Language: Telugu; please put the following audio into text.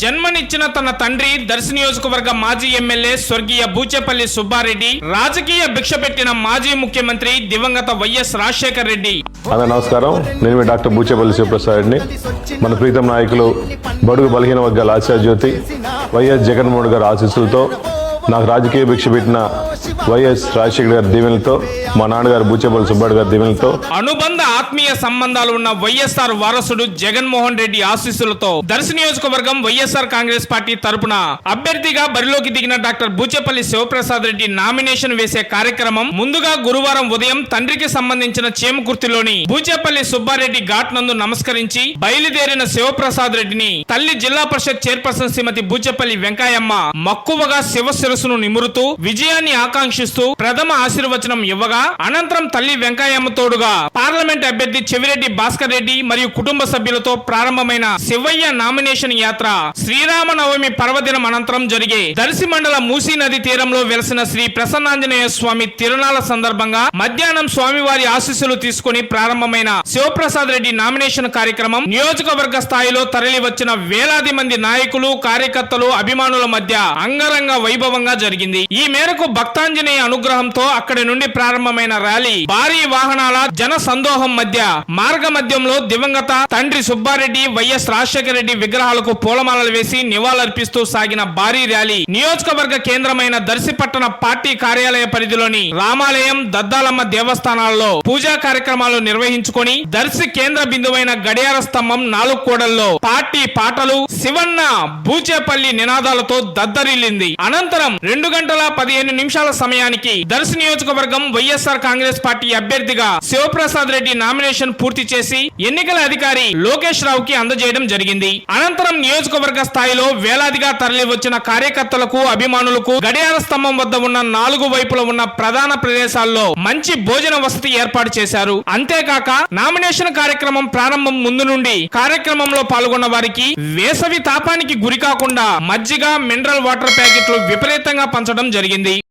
జన్మనిచ్చిన తన తండ్రి దర్శి నియోజకవర్గ మాజీ ఎమ్మెల్యే స్వర్గీయ బూచేపల్లి సుబ్బారెడ్డి రాజకీయ భిక్ష పెట్టిన మాజీ ముఖ్యమంత్రి దివంగత వైఎస్ రాజశేఖర రెడ్డి. నమస్కారం. నేను మీ డాక్టర్ బూచేపల్లి శివప్రసాద్ని మన ప్రీతం నాయకులు బడుగు బలహీన వర్గాల ఆశాజ్యోతి వైఎస్ జగన్మోహన్ గారి ఆశీస్సులతో నాకు రాజకీయ భిక్ష పెట్టిన వైఎస్ రాజశేఖర్ గారి దీవెనలతో మా నాన్నగారు బూచేపల్లి సుబ్బాడు గారి దీవెనలతో అనుబంధ ఆత్మీయ సంబంధాలు ఉన్న వైఎస్ఆర్ వారసుడు జగన్మోహన్ రెడ్డి ఆశీస్సులతో దర్శ నియోజకవర్గం వైఎస్ఆర్ కాంగ్రెస్ పార్టీ తరపున అభ్యర్థిగా బరిలోకి దిగిన డాక్టర్ బూచేపల్లి శివప్రసాద్ రెడ్డి నామినేషన్ వేసే కార్యక్రమం ముందుగా గురువారం ఉదయం తండ్రికి సంబంధించిన చేమకుర్తిలోని బూచేపల్లి సుబ్బారెడ్డి ఘాట్ నందు నమస్కరించి బయలుదేరిన శివప్రసాద్ రెడ్డిని తల్లి జిల్లా పరిషత్ చైర్పర్సన్ శ్రీమతి బూచేపల్లి వెంకాయమ్మ మక్కువగా శివ శిరస్సును నిమురుతూ విజయాన్ని ఆకాంక్షిస్తూ ప్రథమ ఆశీర్వచనం ఇవ్వగా అనంతరం తల్లి వెంకయ్యమ్మ తోడుగా పార్లమెంట్ అభ్యర్థి చెవిరెడ్డి భాస్కర్ రెడ్డి మరియు కుటుంబ సభ్యులతో ప్రారంభమైన శివయ్య నామినేషన్ యాత్ర శ్రీరామనవమి పర్వదినం అనంతరం జరిగే దర్శి మండల మూసీ నది తీరంలో వెలసిన శ్రీ ప్రసన్నాంజనేయ స్వామి తిరుణాల సందర్భంగా మధ్యాహ్నం స్వామివారి ఆశీస్సులు తీసుకుని ప్రారంభమైన శివప్రసాద్ రెడ్డి నామినేషన్ కార్యక్రమం నియోజకవర్గ స్థాయిలో తరలి వచ్చిన వేలాది మంది నాయకులు కార్యకర్తలు అభిమానుల మధ్య అంగరంగ వైభవంగా జరిగింది. ఈ మేరకు భక్తాంజనేయ అనుగ్రహంతో అక్కడి నుండి ప్రారంభమైన ర్యాలీ భారీ వాహనాల జన సందోహం మధ్య మార్గ మధ్యంలో దివంగత తండ్రి సుబ్బారెడ్డి వైఎస్ రాజశేఖర రెడ్డి విగ్రహాలకు పూలమాలలు వేసి నివాళులర్పిస్తూ సాగిన భారీ ర్యాలీ నియోజకవర్గ కేంద్రమైన దర్శి పట్టణ పార్టీ కార్యాలయ పరిధిలోని రామాలయం దద్దాలమ్మ దేవస్థానాల్లో పూజా కార్యక్రమాలు నిర్వహించుకొని దర్శి కేంద్ర బిందువైన గడియార స్తంభం నాలుగు కూడల్లో పార్టీ పాటలు శివన్న బూచేపల్లి నినాదాలతో దద్దరిల్లింది. అనంతరం రెండు గంటల పదిహేను నిమిషాల సమయానికి దర్శ నియోజకవర్గం వైఎస్ఆర్ కాంగ్రెస్ పార్టీ అభ్యర్థిగా శివప్రసాద్ రెడ్డి నామినేషన్ పూర్తి చేసి ఎన్నికల అధికారి లోకేష్ రావు కి అందజేయడం జరిగింది. అనంతరం నియోజకవర్గ స్థాయిలో వేలాదిగా తరలి వచ్చిన కార్యకర్తలకు అభిమానులకు గడియార స్తంభం వద్ద ఉన్న నాలుగు వైపుల ఉన్న ప్రధాన ప్రదేశాల్లో మంచి భోజన వసతి ఏర్పాటు చేశారు. అంతేకాక నామినేషన్ కార్యక్రమం ప్రారంభం ముందు నుండి కార్యక్రమంలో పాల్గొన్న వారికి వేసవి తాపానికి గురి కాకుండా మజ్జిగ మినరల్ వాటర్ ప్యాకెట్లు విపరీతంగా పంచడం జరిగింది.